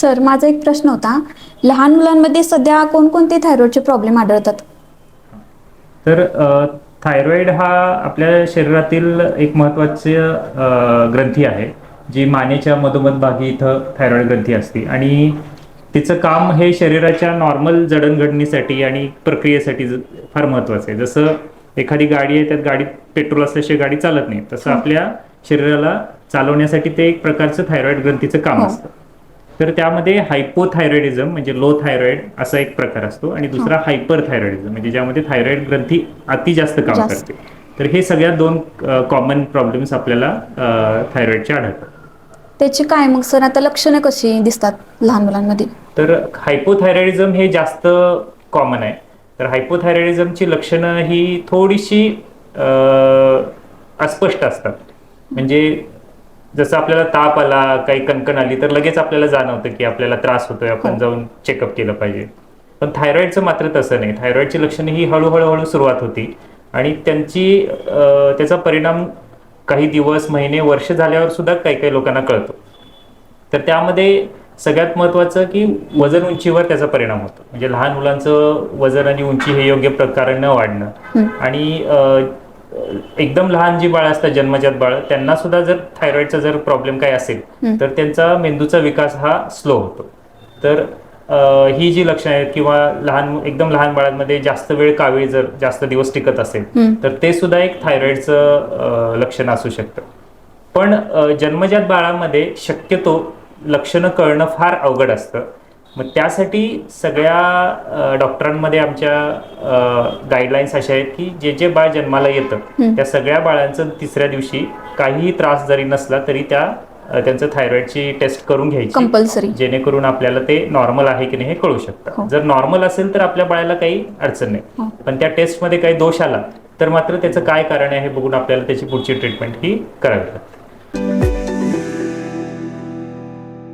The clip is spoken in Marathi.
सर माझा एक प्रश्न होता. लहान मुलांमध्ये सध्या कोणकोणते थायरॉइडचे प्रॉब्लेम आढळतात? तर थायरॉइड हा आपल्या शरीरातील एक महत्त्वाची अ, ग्रंथी आहे जी मानेच्या मधोमध भागी इथं थायरॉइड ग्रंथी असते. आणि तिचं काम हे शरीराच्या नॉर्मल जडणघडणीसाठी आणि प्रक्रियेसाठी फार महत्त्वाचं आहे. जसं एखादी गाडी आहे त्यात गाडीत पेट्रोल असल्याशिवाय गाडी चालत नाही. तसं आपल्या शरीराला चालवण्यासाठी ते एक प्रकारचं थायरॉइड ग्रंथीचं काम हो. असतं. तर त्यामध्ये हायपोथायरॉइडिझम म्हणजे लो थायरॉइड असा एक प्रकार असतो आणि दुसरा हायपर थायरॉइडिझम म्हणजे ज्यामध्ये थायरॉइड ग्रंथी अति जास्त काम. करते. तर हे सगळ्यात दोन कॉमन प्रॉब्लेम्स आपल्याला थायरॉइडचे आढळतात. त्याची काय मग सर आता लक्षणं कशी दिसतात लहान मुलांमध्ये? तर हायपोथायरॉइडिझम हे जास्त कॉमन आहे. तर हायपोथायरॉइडिझमची लक्षणं ही थोडीशी अस्पष्ट असतात. म्हणजे जसं आपल्याला ताप आला काही कणकण आली तर लगेच आपल्याला जाणवतं की आपल्याला त्रास होतोय आपण हो. जाऊन चेकअप केलं पाहिजे. पण थायरॉइडचं मात्र तसं नाही. थायरॉइडची लक्षणं ही हळूहळू हळू सुरुवात होती. आणि त्यांची त्याचा परिणाम काही दिवस महिने वर्ष झाल्यावर सुद्धा काही काही लोकांना कळतो. तर त्यामध्ये सगळ्यात महत्त्वाचं की वजन उंचीवर त्याचा परिणाम होतो. म्हणजे लहान मुलांचं वजन आणि उंची हे योग्य प्रकारे न वाढणं. आणि एकदम लहान जी बाळ असतात जन्मजात बाळ त्यांना सुद्धा जर थायरॉइडचा जर प्रॉब्लेम काय असेल तर त्यांचा मेंदूचा विकास हा स्लो होतो. तर ही जी लक्षणं आहेत किंवा लहान एकदम लहान बाळांमध्ये जास्त वेळ कावीळ जर जास्त दिवस टिकत असेल तर ते सुद्धा एक थायरॉइडचं लक्षण असू शकतं. पण जन्मजात बाळामध्ये शक्यतो लक्षणं कळणं फार अवघड असतं. मग त्यासाठी सगळ्या डॉक्टरांमध्ये आमच्या गाईडलाईन्स अशा आहेत की जे जे बाळ जन्माला येतं त्या सगळ्या बाळांचं तिसऱ्या दिवशी काहीही त्रास जरी नसला तरी त्या त्यांचं थायरॉइडची टेस्ट करून घ्यायची. कंपल्सरी जेणेकरून आपल्याला ते नॉर्मल आहे की नाही हे कळू हो. शकतं जर नॉर्मल असेल तर आपल्या बाळाला काही अडचण हो. नाही पण त्या टेस्टमध्ये काही दोष आला तर मात्र त्याचं काय कारण आहे हे बघून आपल्याला त्याची पुढची ट्रीटमेंट ही करावी लागते.